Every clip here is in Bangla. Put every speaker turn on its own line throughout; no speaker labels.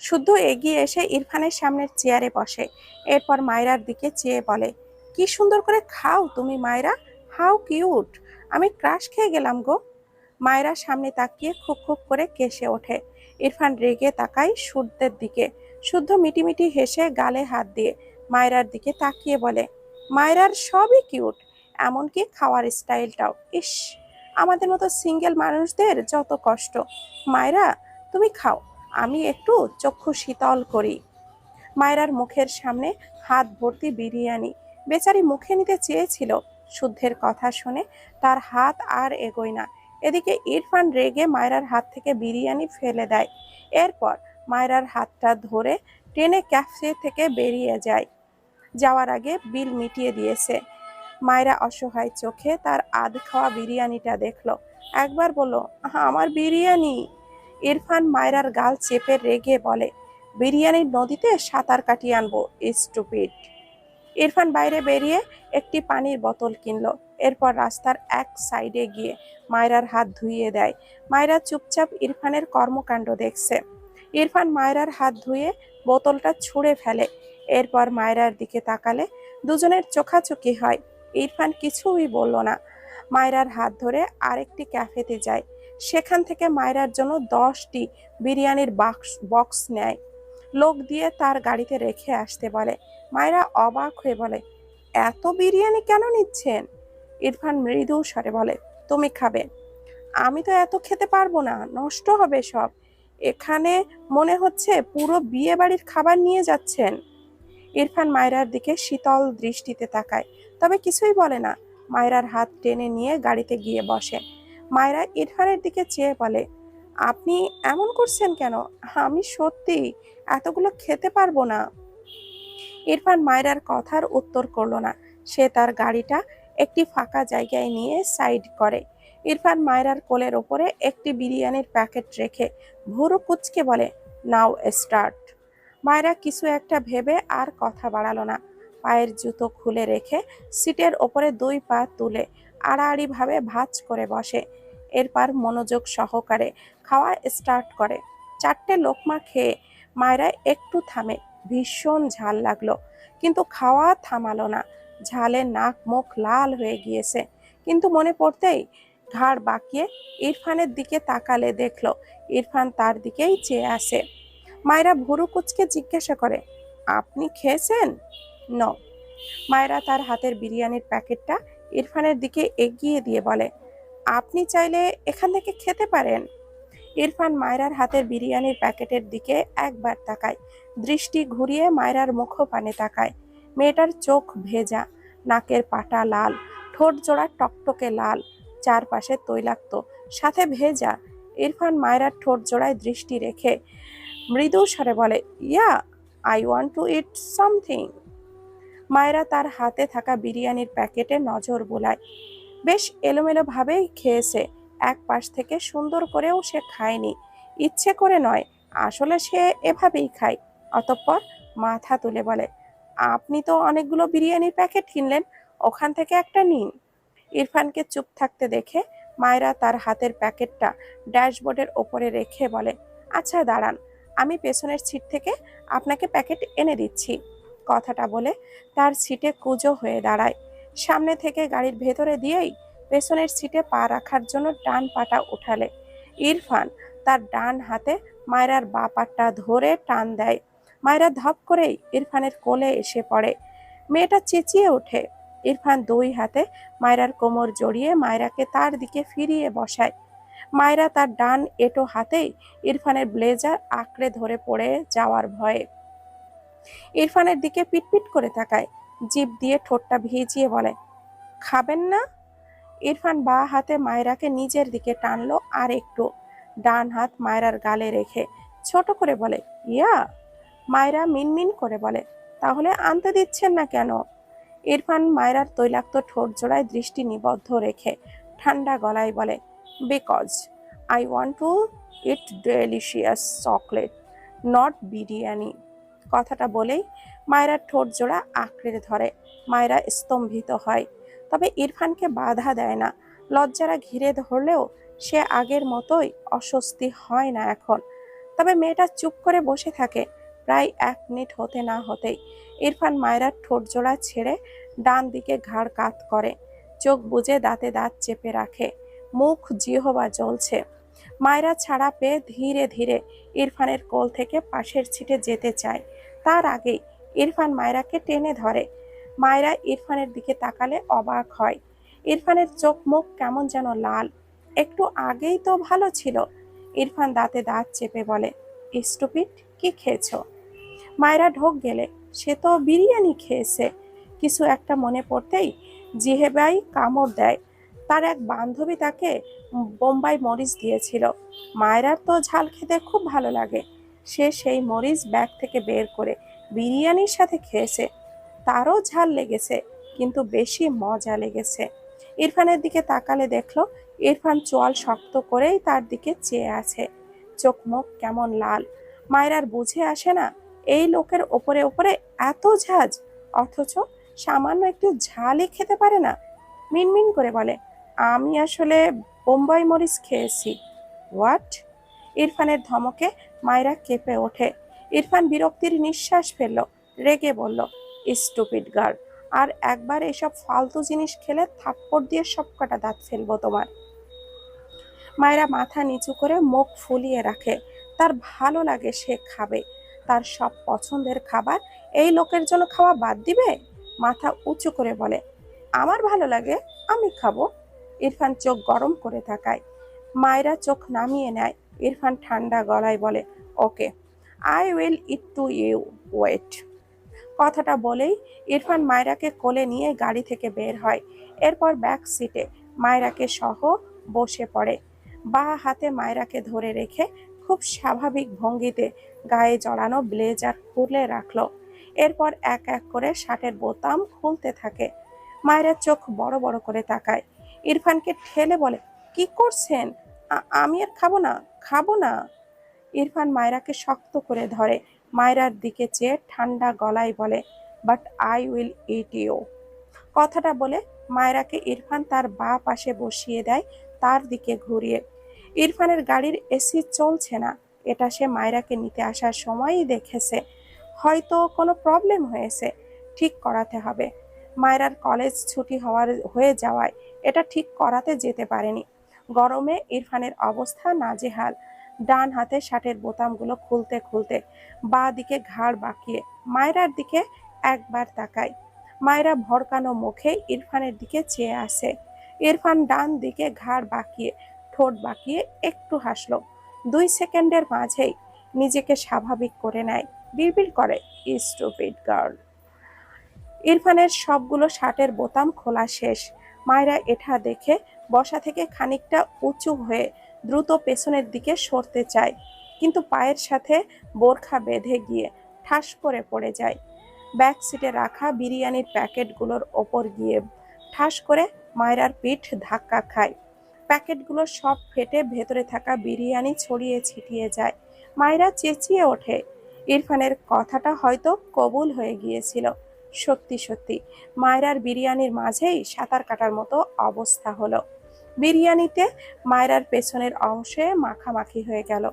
শুদ্ধ এগিয়ে এসে ইরফানের সামনের চেয়ারে বসে। এরপর মায়রার দিকে চেয়ে বলে, কি সুন্দর করে খাও তুমি মায়রা, হাউ কিউট, আমি ক্রাশ খেয়ে গেলাম গো। মায়রা সামনে তাকিয়ে খুব খুব করে কেসে ওঠে। ইরফান রেগে তাকায় সূর্যের দিকে, শুদ্ধ মিটিমিটি হেসে গালে হাত দিয়ে মায়রার দিকে তাকিয়ে বলে, মায়রার সবই কিউট, এমনকি খাওয়ার স্টাইলটাও। ইস, আমাদের মতো সিঙ্গেল মানুষদের যত কষ্ট। মায়রা, তুমি খাও। আমি একটু চক্ষু শীতল করি। মায়রার মুখের সামনে হাত ভর্তি বিরিয়ানি। বেচারি মুখে নিতে চেয়েছিল, শুদ্ধের কথা শুনে তার হাত আর এগোয় না। এদিকে ইরফান রেগে মায়রার হাত থেকে বিরিয়ানি ফেলে দেয়। এরপর মায়রার হাতটা ধরে টেনে ক্যাফে থেকে বেরিয়ে যায়। যাওয়ার আগে বিল মিটিয়ে দিয়েছে। মায়রা অসহায় চোখে তার আধ খাওয়া বিরিয়ানিটা দেখল। একবার বলল আমার বিরিয়ানি। ইরফান মায়রার গাল চেপে রেগে বলে, বিরিয়ানির নদীতে সাঁতার কাটিয়ে আনব স্টুপিড ইরফান বাইরে বেরিয়ে একটি পানির বোতল কিনলো। এরপর রাস্তার এক সাইডে গিয়ে মায়রার হাত ধুইয়ে দেয়। মায়রা চুপচাপ ইরফানের কর্মকাণ্ড দেখছে। ইরফান মায়রার হাত ধুয়ে বোতলটা ছুঁড়ে ফেলে। এরপর মায়রার দিকে তাকালে দুজনের চোখাচোখি হয়। ইরফান কিছুই বলল না। মায়রার হাত ধরে আরেকটি ক্যাফেতে যায়। সেখান থেকে মায়রার জন্য দশটি বিরিয়ানির বাক্স, বক্স নেয়। লোক দিয়ে তার গাড়িতে রেখে আসতে বলে। মায়রা অবাক হয়ে বলে, এত বিরিয়ানি কেন নিচ্ছেন? ইরফান মৃদু স্বরে বলে, তুমি খাবে। আমি তো এত খেতে পারব না, নষ্ট হবে সব। এখানে মনে হচ্ছে পুরো বিয়ে বাড়ির খাবার নিয়ে যাচ্ছেন। ইরফান মায়রার দিকে শীতল দৃষ্টিতে তাকায়, তবে কিছুই বলে না। মায়রার হাত টেনে নিয়ে গাড়িতে গিয়ে বসে। মায়রা ইরফানের দিকে চেয়ে বলে, আপনি এমন করছেন কেন? আমি সত্যি এতগুলো খেতে পারব না। ইরফান মায়রার কথার উত্তর করল না। সে তার গাড়িটা একটি ফাঁকা জায়গায় নিয়ে সাইড করে। ইরফান মায়রার কোলের ওপরে একটি বিরিয়ানির প্যাকেট রেখে ভুরু কুচকে বলে, নাও স্টার্ট। মায়রা কিছু একটা ভেবে আর কথা বাড়ালো না। পায়ের জুতো খুলে রেখে সিটের ওপরে দুই পা তুলে আড়াআড়িভাবে ভাঁজ করে বসে। এরপর মনোযোগ সহকারে খাওয়া স্টার্ট করে। চারটে লোকমা খেয়ে মায়েরা একটু থামে। ভীষণ ঝাল লাগল। কিন্তু খাওয়া থামালো না। ঝালে নাক মুখ লাল হয়ে গিয়েছে। কিন্তু মনে পড়তেই ঘাড় বাঁকিয়ে ইরফানের দিকে তাকালে দেখল, ইরফান তার দিকেই চেয়ে আসে মায়েরা ভুরু কুচকে জিজ্ঞাসা করে, আপনি খেয়েছেন? ন। মায়েরা তার হাতের বিরিয়ানির প্যাকেটটা ইরফানের দিকে এগিয়ে দিয়ে বলে আপনি চাইলে এখান থেকে খেতে পারেন। ইরফান মায়রার হাতের বিরিয়ানির প্যাকেটের দিকে একবার তাকায়। দৃষ্টি ঘুরিয়ে মায়রার মুখপানে তাকায়। মেয়েটার চোখ ভেজা, নাকের পাটা লাল, ঠোঁট জোড়া টকটকে লাল, চারপাশে তৈলাক্ত, সাথে ভেজা। ইরফান মায়রার ঠোঁট জোড়ায় দৃষ্টি রেখে মৃদু স্বরে বলে, yeah, I want to eat something. মায়েরা তার হাতে থাকা বিরিয়ানির প্যাকেটে নজর বোলায়। বেশ এলোমেলোভাবেই খেয়েছে। এক পাশ থেকে সুন্দর করেও সে খায়নি। ইচ্ছে করে নয়, আসলে সে এভাবেই খায়। অতঃপর মাথা তুলে বলে, আপনি তো অনেকগুলো বিরিয়ানির প্যাকেট কিনলেন, ওখান থেকে একটা নিন। ইরফানকে চুপ থাকতে দেখে মায়েরা তার হাতের প্যাকেটটা ড্যাশবোর্ডের ওপরে রেখে বলে আচ্ছা দাঁড়ান, আমি পেছনের সিট থেকে আপনাকে প্যাকেট এনে দিচ্ছি। কথাটা বলে তার সিটে কুজো হয়ে দাঁড়ায়। সামনে থেকে গাড়ির ভেতরে দিয়েই পেছনের সিটে পা রাখার জন্য ডান পাটা উঠালে। ইরফান তার ডান হাতে মায়রার বা পাটটা ধরে টান দেয়। মায়রা ধপ করেই ইরফানের কোলে এসে পড়ে। মেয়েটা চেঁচিয়ে ওঠে। ইরফান দুই হাতে মায়রার কোমর জড়িয়ে মায়রাকে তার দিকে ফিরিয়ে বসায়। মায়রা তার ডান এটো হাতেই ইরফানের ব্লেজার আঁকড়ে ধরে পড়ে যাওয়ার ভয়ে। ইরফানের দিকে পিটপিট করে তাকায়। জিভ দিয়ে ঠোঁটটা ভিজিয়ে বলে, খাবেন না? ইরফান বা হাতে মায়রাকে নিজের দিকে টানলো আর একটু, ডান হাত মায়রার গালে রেখে ছোট করে বলে, ইয়া? মায়রা মিনমিন করে বলে, তাহলে আনতে দিচ্ছেন না কেন? ইরফান মায়রার তৈলাক্ত ঠোঁট জোড়ায় দৃষ্টি নিবদ্ধ রেখে ঠান্ডা গলায় বলে, because I want to eat delicious chocolate, not biryani. কথাটা বলেই মায়রার ঠোঁট জোড়া আঁকড়ে ধরে। মায়রা স্তম্ভিত হয়, তবে ইরফানকে বাধা দেয় না। লজ্জারা ঘিরে ধরলেও সে আগের মতোই অস্বস্তি হয় না এখন। তবে মেয়েটা চুপ করে বসে থাকে, প্রায় এক মিনিট হতে না হতেই। ইরফান মায়েরার ঠোঁট জোড়া ছেড়ে ডান দিকে ঘাড় কাত করে, চোখ বুজে দাঁতে দাঁত চেপে রাখে। মুখ জিহবা জ্বলছে। মায়েরা ছাড়া পেয়ে ধীরে ধীরে ইরফানের কোল থেকে পাশের ছিটে যেতে চায়। তার আগেই ইরফান মায়রাকে টেনে ধরে। মায়েরা ইরফানের দিকে তাকালে অবাক হয়। ইরফানের চোখ মুখ কেমন যেন লাল। একটু আগেই তো ভালো ছিল। ইরফান দাঁতে দাঁত চেপে বলে, স্টুপিড, কি খেয়েছো? মায়েরা ঢোক গেলে, সে তো বিরিয়ানি খেয়েছে। কিছু একটা মনে পড়তেই জিহেবাই কামড় দেয়। তার এক বান্ধবী তাকে বোম্বাই মরিচ দিয়েছিল। মায়েরার তো ঝাল খেতে খুব ভালো লাগে। সে সেই মরিচ ব্যাগ থেকে বের করে বিরিয়ানির সাথে খেয়েছে, তারও ঝাল লেগেছে, কিন্তু বেশি মজা লেগেছে। ইরফানের দিকে তাকালে দেখল, ইরফান চোয়াল শক্ত করেই তার দিকে চেয়ে আছে। চোখ মুখ কেমন লাল। মায়েরার বুঝে আসে না, এই লোকের ওপরে ওপরে এত ঝাঁজ, অথচ সামান্য একটু ঝালই খেতে পারে না। মিনমিন করে বলে, আমি আসলে বোম্বাই মরিচ খেয়েছি। হোয়াট? ইরফানের ধমকে মায়েরা কেঁপে ওঠে। ইরফান বিরক্তির নিঃশ্বাস ফেলল, রেগে বলল স্টুপিড গার্ল আর একবার এসব ফালতু জিনিস খেলে থাপ্পড় দিয়ে সব কটা দাঁত ফেলব তোমার। মায়েরা মাথা নিচু করে মুখ ফুলিয়ে রাখে। তার ভালো লাগে সে খাবে। তার সব পছন্দের খাবার এই লোকের জন্য খাওয়া বাদ দিবে? মাথা উঁচু করে বলে, আমার ভালো লাগে, আমি খাব। ইরফান চোখ গরম করে থাকায় মায়েরা চোখ নামিয়ে নেয়। ইরফান ঠান্ডা গলায় বলে okay I will eat to you wait. কথাটা বলেই ইরফান মায়রাকে কোলে নিয়ে গাড়ি থেকে বের হয়। এরপর ব্যাক সিটে মায়রাকে সহ বসে পড়ে। বা হাতে মায়রাকে ধরে রেখে খুব স্বাভাবিক ভঙ্গিতে গায়ে জড়ানো ব্লেজার খুলে রাখল। এরপর এক এক করে শার্টের বোতাম খুলতে থাকে। মায়ের চোখ বড় বড় করে তাকায়। ইরফানকে ঠেলে বলে, কি করছেন? আমি আর খাব না খাব না। ইরফান মায়রাকে শক্ত করে ধরে। মায়রার দিকে চেয়ে ঠান্ডা গলায় বলে but I will eat you কথাটা বলে মায়রাকে ইরফান তার বা পাশে বসিয়ে দেয়, তার দিকে ঘুরিয়ে। ইরফানের গাড়ির এসি চলছে না। এটা সে মায়রাকে নিতে আসার সময়ই দেখেছে। হয়তো কোনো প্রবলেম হয়েছে, ঠিক করাতে হবে। মায়রার কলেজ ছুটি হওয়ার হয়ে যাওয়ায় এটা ঠিক করাতে যেতে পারেনি। গরমে ইরফানের অবস্থা নাজেহাল। ডান হাতে শার্টের বোতামগুলো খুলতে খুলতে বা দিকে ঘাড় বাঁকিয়ে মায়রার দিকে একবার তাকায়। মায়রা ভরকানো মুখে ইরফানের দিকে চেয়ে আসে। ইরফান ডান দিকে ঘাড় বাঁকিয়ে, ঠোঁট বাঁকিয়ে একটু হাসলো। দুই সেকেন্ডের মাঝেই নিজেকে স্বাভাবিক করে নেয়। বিড়বিড় করে স্টুপিড গার্ল। ইরফানের সবগুলো শার্টের বোতাম খোলা শেষ। মায়েরা এটা দেখে বসা থেকে খানিকটা উঁচু হয়ে দ্রুত পেছনের দিকে সরতে চায়, কিন্তু পায়ের সাথে বোরখা বেঁধে গিয়ে ঠাস করে পড়ে যায়। ব্যাক সিটে রাখা বিরিয়ানির প্যাকেটগুলোর ওপর গিয়ে ঠাস করে মায়রার পিঠ ধাক্কা খায়। প্যাকেটগুলো সব ফেটে ভেতরে থাকা বিরিয়ানি ছড়িয়ে ছিটিয়ে যায়। মায়েরা চেঁচিয়ে ওঠে। ইরফানের কথাটা হয়তো কবুল হয়ে গিয়েছিল। সত্যি সত্যি, মায়রার বিরিয়ানির মাঝেই সাঁতার কাটার মতো অবস্থা হলো। বিরিয়ানিতে মায়রার পেছনের অংশে মাখামাখি হয়ে গেল।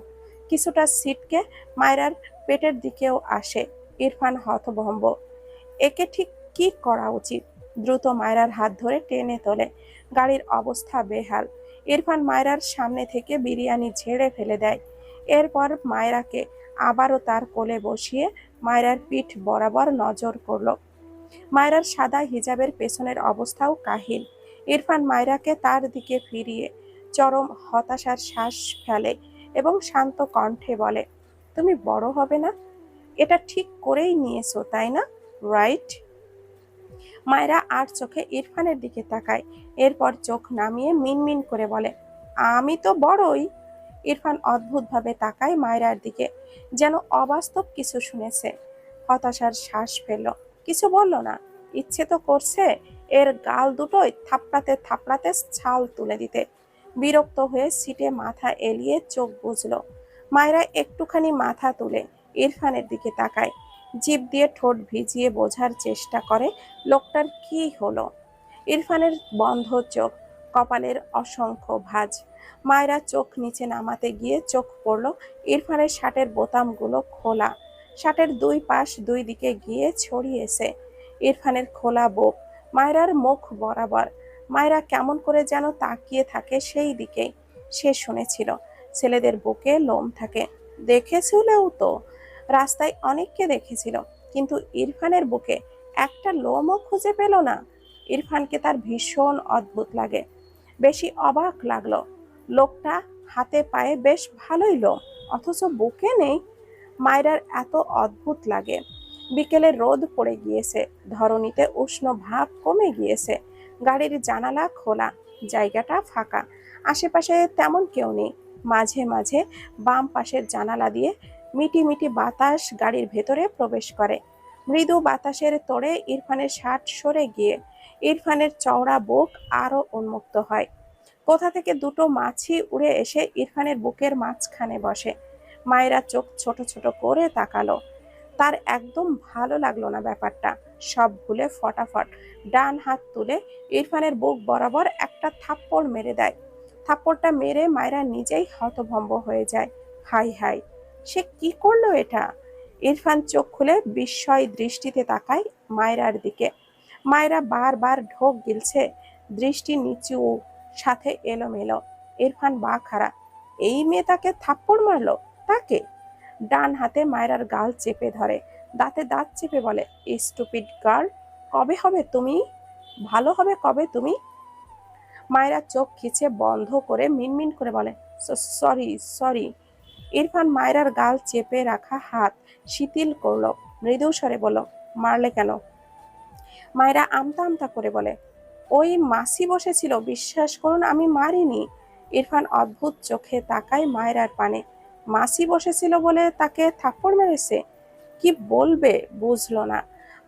কিছুটা সিটকে মায়রার পেটের দিকেও আসে ইরফান হতভম্ব। একে ঠিক কি করা উচিত? দ্রুত মায়রার হাত ধরে টেনে তোলে। গাড়ির অবস্থা বেহাল। ইরফান মায়রার সামনে থেকে বিরিয়ানি ঝেড়ে ফেলে দেয়। এরপর মায়রাকে আবারও তার কোলে বসিয়ে মায়রার পিঠ বরাবর নজর করল। মায়রার সাদা হিজাবের পেছনের অবস্থাও কাহিল। ইরফান মায়রাকে তার দিকে ফিরিয়ে চরম হতাশার শ্বাস ফেলে এবং শান্ত কণ্ঠে বলে, তুমি বড় হবে না? এটা ঠিক করেই নিয়েছো, তাই না? রাইট মায়রা আর চোখে ইরফানের দিকে তাকায়, এরপর চোখ নামিয়ে মিনমিন করে বলে, আমি তো বড়ই। ইরফান অদ্ভুতভাবে তাকায় মায়রার দিকে, যেন অবাস্তব কিছু শুনেছে। হতাশার শ্বাস ফেলল, কিছু বলল না? ইচ্ছে তো করছে? এর গাল দুটোই থাপড়াতে থাপড়াতে ছাল তুলে দিতে। বিরক্ত হয়ে সিটে মাথা এলিয়ে চোখ বুঝলো মায়েরা একটুখানি মাথা তুলে ইরফানের দিকে তাকায়। জিভ দিয়ে ঠোঁট ভিজিয়ে বোঝার চেষ্টা করে লোকটার কি হলো। ইরফানের বন্ধ চোখ, কপালের অসংখ্য ভাঁজ। মায়েরা চোখ নিচে নামাতে গিয়ে চোখ পড়ল ইরফানের শার্টের বোতামগুলো খোলা। শার্টের দুই পাশ দুই দিকে গিয়ে ছড়িয়েছে ইরফানের খোলা বুক মায়রার মুখ বরাবর। মায়েরা কেমন করে যেন তাকিয়ে থাকে সেই দিকেই সে শুনেছিল। ছেলেদের বুকে লোম থাকে। দেখেছিলেও তো। রাস্তায় অনেককে দেখেছিল। কিন্তু ইরফানের বুকে একটা লোমও খুঁজে পেল না। ইরফানকে তার ভীষণ অদ্ভুত লাগে। বেশি অবাক লাগল। লোকটা হাতে পায়ে বেশ ভালোই লোম, অথচ বুকে নেই। মায়রার এত অদ্ভুত লাগে। বিকেলে রোদ পড়ে গিয়েছে, ধরণীতে উষ্ণ ভাব কমে গিয়েছে। গাড়ির জানালা খোলা, জায়গাটা ফাঁকা, আশেপাশে তেমন কেউ নেই। মাঝে মাঝে বাম পাশের জানালা দিয়ে মিটি মিটি বাতাস গাড়ির ভেতরে প্রবেশ করে। মৃদু বাতাসের তোড়ে ইরফানের শার্ট সরে গিয়ে ইরফানের চওড়া বুক আরও উন্মুক্ত হয়। কোথা থেকে দুটো মাছি উড়ে এসে ইরফানের বুকের মাঝখানে বসে। মায়েরা চোখ ছোট ছোট করে তাকালো। তার একদম ভালো লাগল না ব্যাপারটা। সব ভুলে ফটাফট ডান হাত তুলে ইরফানের বুক বরাবর একটা থাপ্পড় মেরে দেয়। থাপ্পড়টা মেরে মায়েরা নিজেই হতভম্ব হয়ে যায়। হাই হাই, সে কি করল এটা? ইরফান চোখ খুলে বিস্ময় দৃষ্টিতে তাকায় মায়রার দিকে। মায়েরা বারবার ঢোক গিলছে, দৃষ্টি নিচু, সাথে এলোমেলো। ইরফান বা খারা এই মেয়ে তাকে থাপ্পড় মারলো? তাকে? ডান হাতে মায়রার গাল চেপে ধরে, দাঁতে দাঁত চেপে বলে স্টুপিড গার্ল কবে হবে তুমি? ভালো হবে কবে তুমি? মায়েরা চোখ খিচে বন্ধ করে মিনমিন করে বলে সরি সরি ইরফান মায়রার গাল চেপে রাখা হাত শিথিল করল, মৃদু স্বরে বলল, মারলে কেন? মায়েরা আমতা আমতা করে বলে, ওই মাসি বসেছিল, বিশ্বাস করুন আমি মারিনি। ইরফান অদ্ভুত চোখে তাকায় মায়েরার পানে মাসি বসেছিল বলে তাকে থাপ্পড় মেরেছে? কি বলবে? বুঝলো না।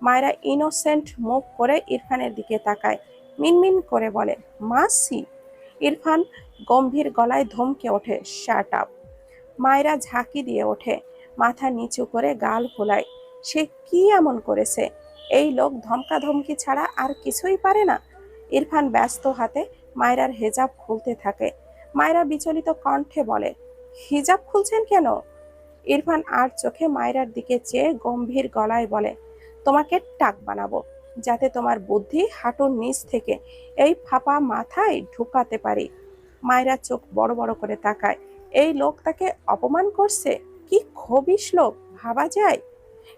মায়েরা ইনোসেন্ট মুখ করে ইরফানের দিকে তাকায়। মিনমিন করে বলে, মাসি? ইরফান গম্ভীর গলায় ধমকে ওঠে শার্ট আপ মায়েরা ঝাঁকি দিয়ে ওঠে, মাথা নিচু করে গাল ফোলায়। সে কি এমন করেছে? এই লোক ধমকা ধমকি ছাড়া আর কিছুই পারে না। ইরফান ব্যস্ত হাতে মায়রার হেজাব খুলতে থাকে। মায়রা বিচলিত কণ্ঠে বলে হিজাব খুলছেন কেন? ইরফান আর চোখে মায়রার দিকে চেয়ে গম্ভীর গলায় বলে, তোমাকে টাক বানাবো, যাতে তোমার বুদ্ধি হাঁটুর নিচ থেকে এই ফাঁপা মাথায় ঢুকাতে পারি। মায়রা চোখ বড় বড় করে তাকায়, এই লোক তাকে অপমান করছে? কি খবিস লোক, ভাবা যায়?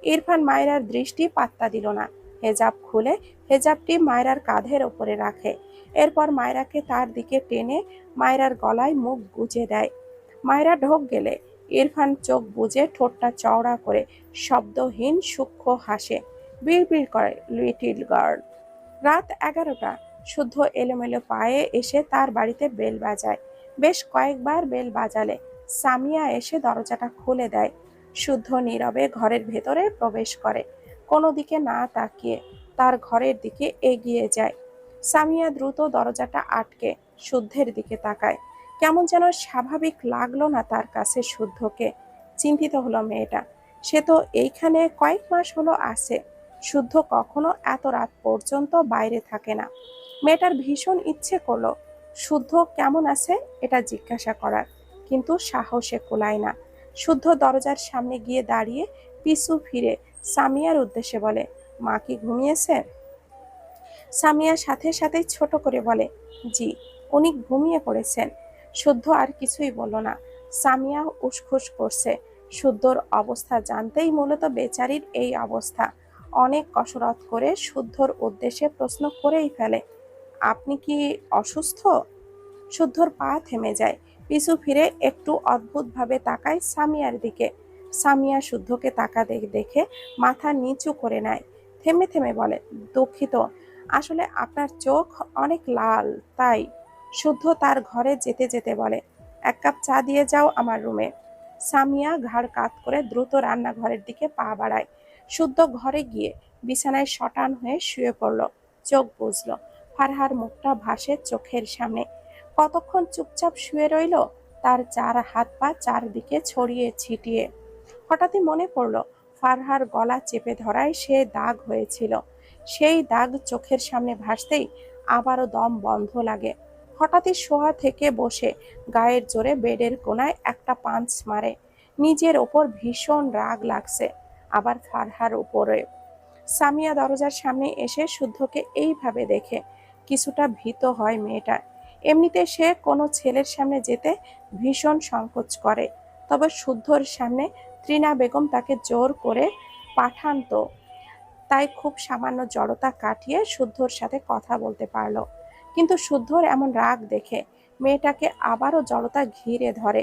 ইরফান মায়রার দৃষ্টি পাত্তা দিল না। হেজাব খুলে হেজাবটি মায়রার কাঁধের ওপরে রাখে। এরপর মায়রাকে তার দিকে টেনে মায়রার গলায় মুখ গুজে দেয়। মায়রা ঢোক গেলে। ইরফান চোখ বুজে ঠোঁটটা চওড়া করে শব্দহীন সূক্ষ্ম হাসে। বিড়বিড় করে, লিটিল গার্ল। রাত এগারোটা। শুদ্ধ এলোমেলো পায়ে এসে তার বাড়িতে বেল বাজায়। বেশ কয়েকবার বেল বাজালে। সামিয়া এসে দরজাটা খুলে দেয়। শুদ্ধ নীরবে ঘরের ভেতরে প্রবেশ করে। কোনো দিকে না তাকিয়ে তার ঘরের দিকে এগিয়ে যায়। সামিয়া দ্রুত দরজাটা আটকে শুদ্ধের দিকে তাকায়। কেমন যেন স্বাভাবিক লাগল না তার কাছে শুদ্ধকে। চিন্তিত হলো মেয়েটা। সে তো এইখানে কয়েক মাস হলো আসে শুদ্ধ কখনো এত রাত পর্যন্ত বাইরে থাকে না। মেয়েটার ভীষণ ইচ্ছে করল, শুদ্ধ কেমন আছে? এটা জিজ্ঞাসা করার। কিন্তু সাহসে কোলায় না। শুদ্ধ দরজার সামনে গিয়ে দাঁড়িয়ে পিছু ফিরে সামিয়ার উদ্দেশ্যে বলে, মা কি ঘুমিয়েছে? সামিয়া সাথে সাথে ছোট করে বলে, জি, উনি ঘুমিয়ে পড়েছেন। শুদ্ধ আর কিছুই বলল না। সামিয়া উসখুস করছে। শুদ্ধর অবস্থা জানতেই মূলত বেচারির এই অবস্থা। অনেক কসরত করে শুদ্ধর উদ্দেশ্যে প্রশ্ন করেই ফেলে, আপনি কি অসুস্থ? শুদ্ধর পা থেমে যায়। পিছু ফিরে একটু অদ্ভুতভাবে তাকায় সামিয়ার দিকে। সামিয়া শুদ্ধকে তাকা দেখে মাথা নিচু করে নেয়। থেমে থেমে বলে, দুঃখিত। আসলে আপনার চোখ অনেক লাল, তাই শুদ্ধ তার ঘরে যেতে যেতে বলে, এক কাপ চা দিয়ে যাও আমার রুমে। সামিয়া ঘাড় কাত করে দ্রুত রান্নাঘরের দিকে পা বাড়ায়। শুদ্ধ ঘরে গিয়ে বিছানায় শটান হয়ে শুয়ে পড়ল। চোখ বুঝল ফারহার মুখটা ভাসে চোখের সামনে। কতক্ষণ চুপচাপ শুয়ে রইল? তার চার হাত পা চারদিকে ছড়িয়ে ছিটিয়ে। হঠাৎই মনে পড়ল, ফারহার গলা চেপে ধরায় সে দাগ হয়েছিল। সেই দাগ চোখের সামনে ভাসতেই আবারও দম বন্ধ লাগে। হঠাৎই শোয়া থেকে বসে গায়ের জোরে বেডের কোনায় একটা পাঞ্চ মারে। নিজের ওপর ভীষণ রাগ লাগছে। আবার ফারহার উপরে। সামিয়া দরজার সামনে এসে শুদ্ধকে এইভাবে দেখে, কিছুটা ভীত হয় মেয়েটা। এমনিতে সে কোনো ছেলের সামনে যেতে ভীষণ সংকোচ করে। তবে শুদ্ধর সামনে ত্রিনা বেগম তাকে জোর করে পাঠান তো। তাই খুব সামান্য জড়তা কাটিয়ে শুদ্ধর সাথে কথা বলতে পারল। কিন্তু শুদ্ধর এমন রাগ দেখে মেয়েটাকে আবারও জড়তা ঘিরে ধরে।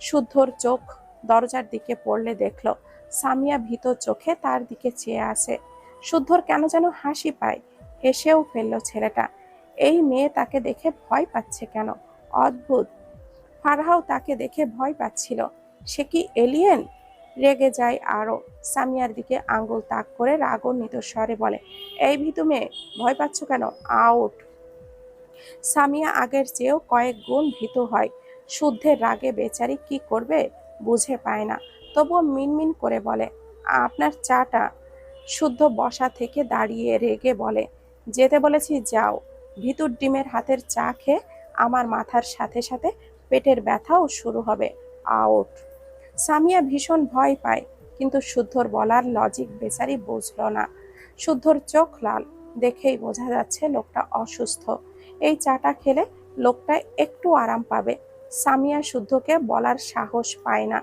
শুদ্ধর চোখ দরজার দিকে পড়লে দেখল, সামিয়া ভীত চোখে তার দিকে চেয়ে আসে শুদ্ধর কেন যেন হাসি পায়, হেসেও ফেলল ছেলেটা। এই মেয়ে তাকে দেখে ভয় পাচ্ছে কেন? অদ্ভুত। ফারহাও তাকে দেখে ভয় পাচ্ছিল। সে কি এলিয়েন রেগে যায় আরও। সামিয়ার দিকে আঙ্গুল তাক করে রাগান্বিত স্বরে বলে, এই ভিতু মেয়ে, ভয় পাচ্ছ কেন? আউট সামিয়া আগের চেয়েও কয়েক গুণ ভীত হয়। শুদ্ধের রাগে বেচারি কি করবে বুঝে পায় না। তবুও মিনমিন করে বলে, আপনার চাটা শুদ্ধ বসা থেকে দাঁড়িয়ে রেগে বলে, যেতে বলেছি যাও। ভিতুর ডিমের হাতের চা খেয়ে আমার মাথার সাথে সাথে পেটের ব্যথাও শুরু হবে। আউট! সামিয়া ভীষণ ভয় পায়, কিন্তু শুদ্ধর বলার লজিক বেচারি বুঝল না। শুদ্ধর চোখ লাল, দেখেই বোঝা যাচ্ছে লোকটা অসুস্থ। এই চাটা খেলে লোকটা একটু আরাম পাবে। সামিয়া শুদ্ধকে বলার সাহস পায় না।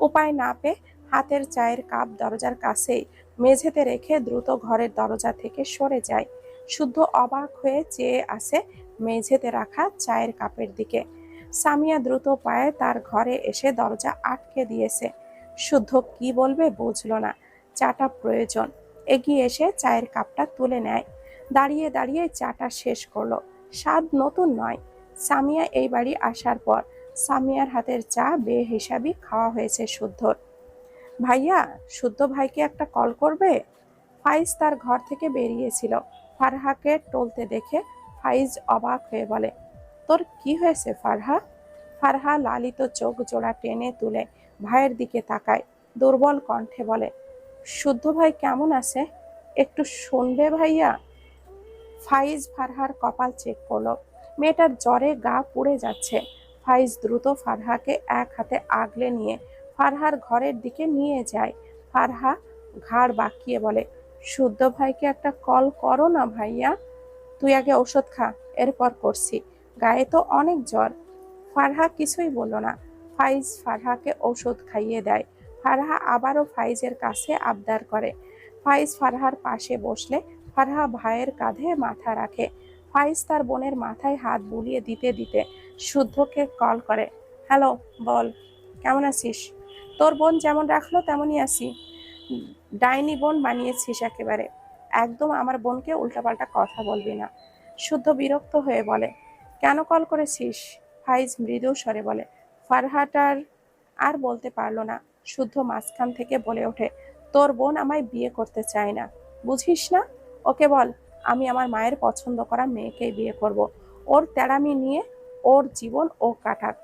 উপায় না পেয়ে হাতের চায়ের কাপ দরজার কাছেই মেঝেতে রেখে দ্রুত ঘরের দরজা থেকে সরে যায়। শুদ্ধ অবাক হয়ে চেয়ে আসে মেঝেতে রাখা চায়ের কাপের দিকে। সামিয়া দ্রুত পায়ে তার ঘরে এসে দরজা আটকে দিয়েছে। শুদ্ধ কি বলবে বুঝলো না। চাটা প্রয়োজন। এগিয়ে এসে চায়ের কাপটা তুলে নেয়। দাঁড়িয়ে দাঁড়িয়ে চাটা শেষ করল। স্বাদ নতুন নয়। সামিয়া এই বাড়ি আসার পর সামিয়ার হাতের চা বে হিসাবই খাওয়া হয়েছে শুদ্ধর। ভাইয়া, শুদ্ধ ভাইকে একটা কল করবে? ফাইজ তার ঘর থেকে বেরিয়েছিল। ফারহাকে টলতে দেখে ফাইজ অবাক হয়ে বলে, তোর কি হয়েছে ফারহা? ফারহা লালিত চোখ জোড়া টেনে তুলে ভাইয়ের দিকে তাকায়, দুর্বল কণ্ঠে বলে, শুদ্ধ ভাই কেমন আছে? একটু শুনবে ভাইয়া? ফাইজ ফারহার কপাল চেক করল। মেয়েটার জ্বরে গা পুড়ে যাচ্ছে। ফাইজ দ্রুত ফারহাকে এক হাতে আগলে নিয়ে ফারহার ঘরের দিকে নিয়ে যায়। ফারহা ঘাড় বাঁকিয়ে বলে, শুদ্ধ ভাইকে একটা কল করো না ভাইয়া। তুই আগে ওষুধ খা, এরপর করছি। গায়ে তো অনেক জ্বর। ফারহা কিছুই বলল না। ফাইজ ফারহাকে ঔষধ খাইয়ে দেয়। ফারহা আবারও ফাইজের কাছে আবদার করে। ফাইজ ফারহার পাশে বসলে ফারহা ভাইয়ের কাঁধে মাথা রাখে। ফাইজ তার বোনের মাথায় হাত বুলিয়ে দিতে দিতে শুদ্ধকে কল করে, হ্যালো, বল, কেমন আছিস? তোর বোন যেমন রাখল তেমনই আছি। ডাইনি বোন বানিয়েছিস একেবারে। একদম আমার বোনকে উল্টাপাল্টা কথা বলবি না। শুদ্ধ বিরক্ত হয়ে বলে, কেন কল করেছিস? ফাইজ মৃদু স্বরে বলে, ফারহাটার আর বলতে পারল না। শুদ্ধ মাঝখান থেকে বলে ওঠে, তোর বোন আমায় বিয়ে করতে চায় না। বুঝিস না? ওকে বল, আমি আমার মায়ের পছন্দ করা মেয়েকেই বিয়ে করব। ওর তেড়ামি নিয়ে ওর জীবন ও কাটাক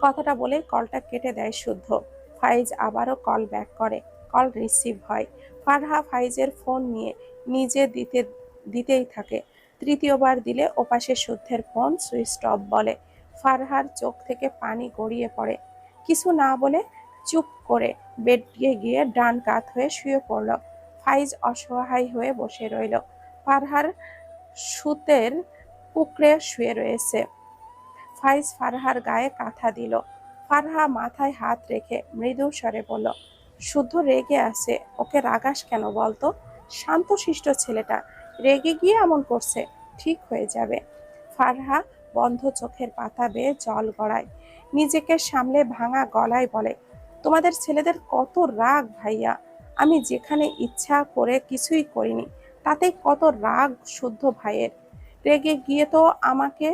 কথাটা বলে কলটা কেটে দেয় শুদ্ধ। ফাইজ আবারও কল ব্যাক করে। কল রিসিভ হয়। ফারহা ফাইজের ফোন নিয়ে নিজে দিতে, দিতেই থাকে। তৃতীয়বার দিলে ওপাশে শুদ্ধের ফোন সুইচ অফ বলে। ফারহার চোখ থেকে পানি গড়িয়ে পড়ে। কিছু না বলে চুপ করে বেডে গিয়ে ডান কাত হয়ে শুয়ে পড়ল। ফাইজ অসহায় হয়ে বসে রইল। ফারহার সুতের পুকড়ে শুয়ে রয়েছে। ফাইজ ফারহার গায়ে কাঁথা দিল। ফারহা মাথায় হাত রেখে মৃদু স্বরে বলল, শুদ্ধ রেগে আছে, ওকে রাগাস কেন বলতো? শান্তশিষ্ট ছেলেটা, রেগে গিয়ে এমন করছে, ঠিক হয়ে যাবে। ফারহা বন্ধ চোখের পাতা বেয়ে জল গড়ায়, নিজেকে সামলে ভাঙা গলায় বলে, তোমাদের ছেলেদের কত রাগ ভাইয়া আমি যেখানে ইচ্ছা করে কিছুই করিনি, তাতে কত রাগ শুদ্ধ ভাইয়ের। রেগে গিয়ে তো আমাকে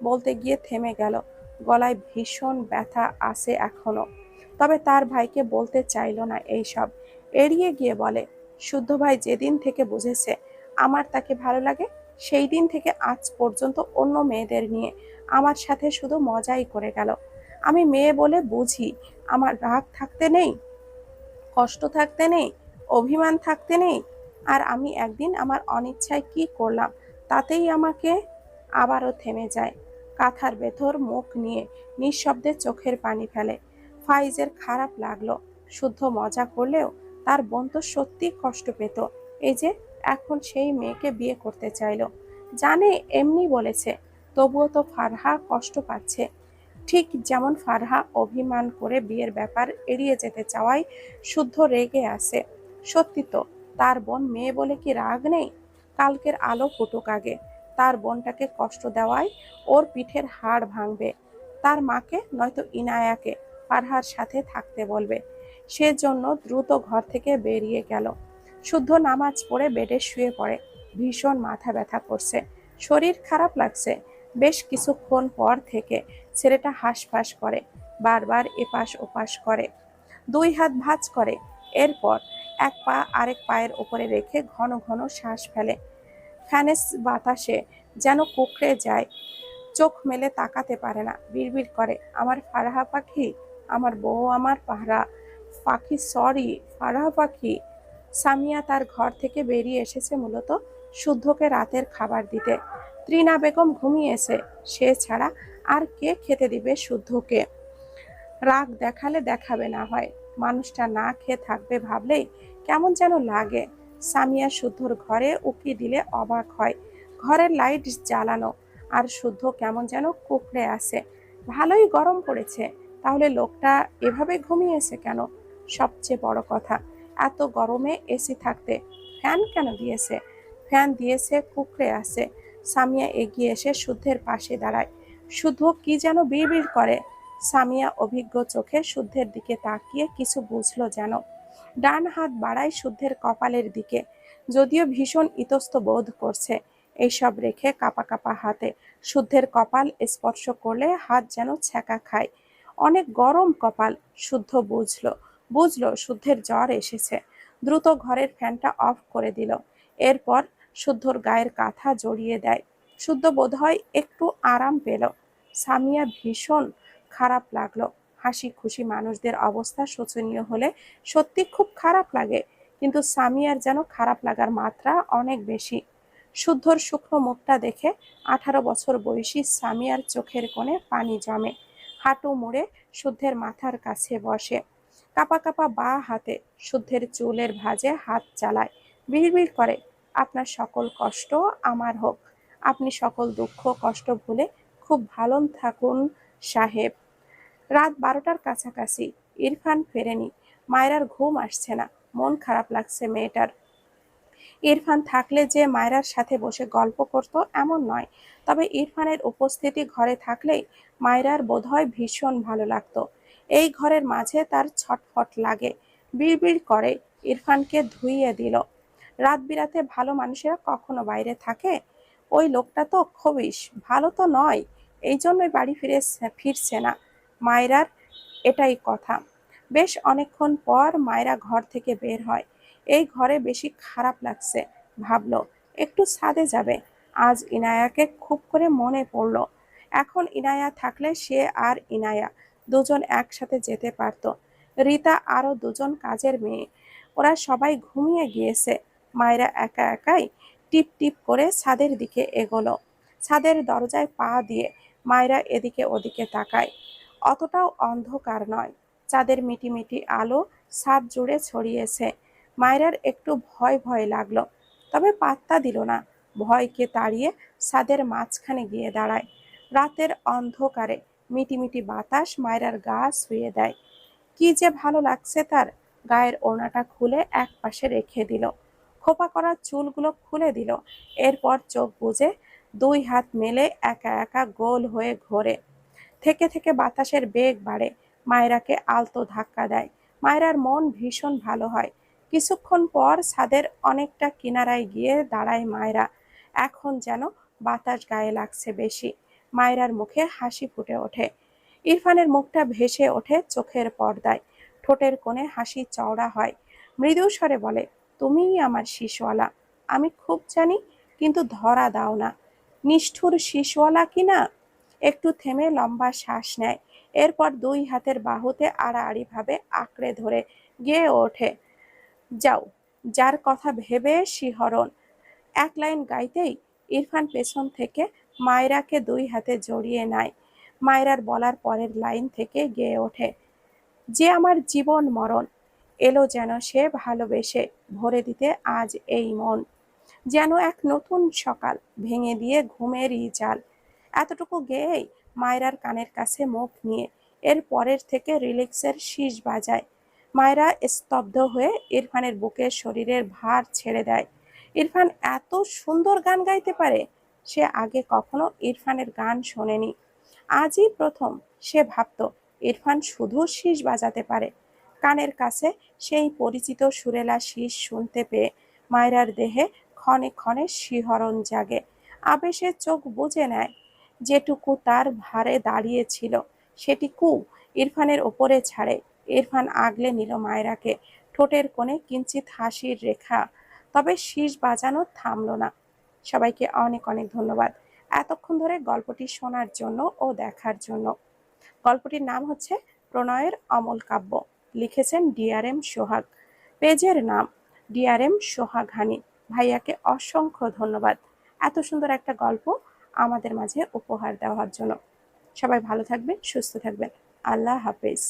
বলতে গিয়ে থেমে গেল, গলায় ভীষণ ব্যথা আসে এখনও। তবে তার ভাইকে বলতে চাইল না এইসব। এড়িয়ে গিয়ে বলে, শুদ্ধ ভাই যেদিন থেকে বুঝেছে আমার তাকে ভালো লাগে, সেই দিন থেকে আজ পর্যন্ত অন্য মেয়েদের নিয়ে আমার সাথে শুধু মজাই করে গেল। আমি মেয়ে বলে বুঝি, আমার রাগ থাকতে নেই? কষ্ট থাকতে নেই, অভিমান থাকতে নেই, আর আমি একদিন আমার অনিচ্ছায় কি করলাম তাতেই আমাকে আবারও থেমে যায়। কাঁথার ভেতর মুখ নিয়ে নিঃশব্দে চোখের পানি ফেলে। ফাইজের খারাপ লাগল, শুদ্ধ মজা করলেও তার বোন তো সত্যি কষ্ট পেত। এই যে এখন সেই মেয়েকে বিয়ে করতে চাইলো। জানে এমনি বলেছে, তবুও তো ফারহা কষ্ট পাচ্ছে। ঠিক যেমন ফারহা অভিমান করে বিয়ের ব্যাপার এড়িয়ে যেতে চাওয়ায় শুদ্ধ রেগে আছে। সত্যি তো, তার বোন মেয়ে বলে কি রাগ নেই? কালকের আলো ফুটুক আগে। তার বোনটাকে কষ্ট দেওয়ায় ওর পিঠের হাড় ভাঙবে। তার মাকে, নয়তো ইনায়াকে ফারহার সাথে থাকতে বলবে। সেজন্য দ্রুত ঘর থেকে বেরিয়ে গেল। শুদ্ধ নামাজ পড়ে বেডে শুয়ে পড়ে। ভীষণ মাথা ব্যথা করছে। শরীর খারাপ লাগছে। বেশ কিছুক্ষণ পর থেকে ছেলেটা হাঁসফাঁস করে, বারবার এপাশ ওপাশ করে, দুই হাত ভাঁজ করে। এরপর এক পা আরেক পায়ের ওপরে রেখে ঘন ঘন শ্বাস ফেলে। ফ্যানেস বাতাসে যেন কুকড়ে যায়, চোখ মেলে তাকাতে পারে না, বিড়বিড় করে, আমার ফারাহা পাখি? আমার বউ আমার পাহারা পাখি, সরি, ফারাহা পাখি? সামিয়া তার ঘর থেকে বেরিয়ে এসেছে মূলত শুদ্ধকে রাতের খাবার দিতে। ত্রিনা বেগম ঘুমিয়েছে। সে ছাড়া আর কে খেতে দিবে শুদ্ধকে? রাগ দেখালে দেখাবে না হয়। মানুষটা না খেয়ে থাকবে ভাবলেই কেমন যেন লাগে। সামিয়া শুদ্ধর ঘরে উকি দিলে অবাক হয়। ঘরের লাইট জ্বালানো। আর শুদ্ধ কেমন যেন কুকড়ে আসে ভালোই গরম পড়েছে। তাহলে লোকটা এভাবে ঘুমিয়েছে কেন? সবচেয়ে বড় কথা, এত গরমে এসি থাকতে ফ্যান কেন দিয়েছে? ফ্যান দিয়েছে কুকড়ে আসে সামিয়া এগিয়ে এসে শুদ্ধের পাশে দাঁড়ায়। শুদ্ধ কি যেন বিড় করে। সামিয়া অভিজ্ঞ চোখে শুদ্ধের দিকে তাকিয়ে কিছু বুঝলো যেন। ডান হাত বাড়ায় শুদ্ধের কপালের দিকে। যদিও ভীষণ ইতস্ত বোধ করছে এইসব রেখে কাপা কাপা হাতে। শুদ্ধের কপাল স্পর্শ করলে হাত যেন ছ্যাঁকা খায়। অনেক গরম কপাল, শুদ্ধ বুঝলো। বুঝলো শুদ্ধের জ্বর এসেছে। দ্রুত ঘরের ফ্যানটা অফ করে দিল। এরপর শুদ্ধর গায়ের কাঁথা জড়িয়ে দেয়। শুদ্ধ বোধহয় একটু আরাম পেল। সামিয়া ভীষণ খারাপ লাগল। হাসি খুশি মানুষদের অবস্থা শোচনীয় হলে সত্যি খুব খারাপ লাগে, কিন্তু সামিয়ার যেন খারাপ লাগার মাত্রা অনেক বেশি। শুদ্ধর শুকনো মুখটা দেখে আঠারো বছর বয়সী সামিয়ার চোখের কোণে পানি জমে। হাঁটু মুড়ে শুদ্ধের মাথার কাছে বসে। কাপা কাপা বা হাতে শুদ্ধের চুলের ভাঁজে হাত চালায়। বিড়বিড় করে আপনার সকল কষ্ট আমার হোক। আপনি সকল দুঃখ, কষ্ট ভুলে খুব ভালো থাকুন সাহেব। রাত বারোটার কাছাকাছি ইরফান ফেরেনি। মায়রার ঘুম আসছে না। মন খারাপ লাগছে মেয়েটার। ইরফান থাকলে যে মায়রার সাথে বসে গল্প করত এমন নয়। তবে ইরফানের উপস্থিতি ঘরে থাকলেই মায়রার বোধহয় ভীষণ ভালো লাগতো। এই ঘরের মাঝে তার ছটফট লাগে। বিড়বিড় করে ইরফানকে ধুইয়ে দিল। রাত বিরাতে ভালো মানুষেরা কখনো বাইরে থাকে? ওই লোকটা তো খবিস ভালো তো নয়, এই জন্যই বাড়ি ফিরে ফিরছে না। মায়রার এটাই কথা। বেশ অনেকক্ষণ পর মায়রা ঘর থেকে বের হয়। এই ঘরে বেশি খারাপ লাগছে, ভাবলো, একটু ছাদে যাবে। আজ ইনায়াকে খুব করে মনে পড়ল। এখন ইনায়া থাকলে সে আর ইনায়া দুজন একসাথে যেতে পারতো। রিতা আরও দুজন কাজের মেয়ে। ওরা সবাই ঘুমিয়ে গিয়েছে। মায়েরা একা একাই টিপ টিপ করে ছাদের দিকে এগোলো। ছাদের দরজায় পা দিয়ে মায়েরা এদিকে ওদিকে তাকায়। অতটাও অন্ধকার নয়। চাঁদের মিটিমিটি আলো ছাদ জুড়ে ছড়িয়েছে। মায়েরার একটু ভয় ভয় লাগল, তবে পাত্তা দিল না। ভয়কে তাড়িয়ে ছাদের মাঝখানে গিয়ে দাঁড়ায়। রাতের অন্ধকারে মিটিমিটি বাতাস মায়েরার গা শুয়ে দেয়। কি যে ভালো লাগছে তার, গায়ের ওড়নাটা খুলে এক পাশে রেখে দিল। খোপা করা চুলগুলো খুলে দিল। এরপর চোখ বুজে দুই হাত মেলে একা একা গোল হয়ে ঘোরে। থেকে থেকে বাতাসের বেগ বাড়ে। মায়রাকে আলতো ধাক্কা দেয়। মায়রার মন ভীষণ ভালো হয়। কিছুক্ষণ পর ছাদের অনেকটা কিনারায় গিয়ে দাঁড়ায় মায়রা। এখন যেন বাতাস গায়ে লাগছে বেশি। মায়রার মুখে হাসি ফুটে ওঠে। ইরফানের মুখটা ভেসে ওঠে চোখের পর্দায়। ঠোঁটের কোণে হাসি চওড়া হয়। মৃদু স্বরে বলে তুমিই আমার শিশওয়ালা। আমি খুব জানি, কিন্তু ধরা দাও না। নিষ্ঠুর শিশওয়ালা কি না? একটু থেমে লম্বা শ্বাস নেয়। এরপর দুই হাতের বাহুতে আড়াআড়িভাবে আঁকড়ে ধরে গেয়ে ওঠে। যাও, যার কথা ভেবে শিহরণ এক লাইন গাইতেই ইরফান পেছন থেকে মায়রাকে দুই হাতে জড়িয়ে নেয়। মায়রার বলার পরের লাইন থেকে গেয়ে ওঠে। যে আমার জীবন মরণ এলো যেন সে ভালোবেসে ভরে দিতে আজ এই মন। যেন এক নতুন সকাল ভেঙে দিয়ে ঘুমেরই জাল। এতটুকু গেয়েই মায়রার কানের কাছে মুখ নিয়ে এর পরের থেকে রিলিক্সের শীষ বাজায়। মায়রা স্তব্ধ হয়ে ইরফানের বুকের শরীরের ভার ছেড়ে দেয়। ইরফান এত সুন্দর গান গাইতে পারে, সে আগে কখনো ইরফানের গান শোনেনি। আজই প্রথম সে ভাবত ইরফান শুধু শীষ বাজাতে পারে। কানের কাছে সেই পরিচিত সুরেলা শীষ শুনতে পেয়ে মায়রার দেহে ক্ষণে ক্ষণে শিহরণ জাগে। আবেশে চোখ বুজে নেয় যেটুকু তার ভারে দাঁড়িয়েছিল, সেটিকু ইরফানের ওপরে ছাড়ে। ইরফান আগলে নিল মায়রাকে। ঠোঁটের কোণে কিঞ্চিত হাসির রেখা। তবে শীষ বাজানো থামল না। সবাইকে অনেক অনেক ধন্যবাদ। এতক্ষণ ধরে গল্পটি শোনার জন্য ও দেখার জন্য। গল্পটির নাম হচ্ছে প্রণয়ের অমল কাব্য। লিখেছেন ডিআরএম সোহাগ। পেজের নাম ডিআরএম সোহাগ হানি। ভাইয়াকে অসংখ্য ধন্যবাদ। এত সুন্দর একটা গল্প আমাদের মাঝে উপহার দেওয়ার জন্য। সবাই ভালো থাকবেন, সুস্থ থাকবেন। আল্লাহ হাফেজ।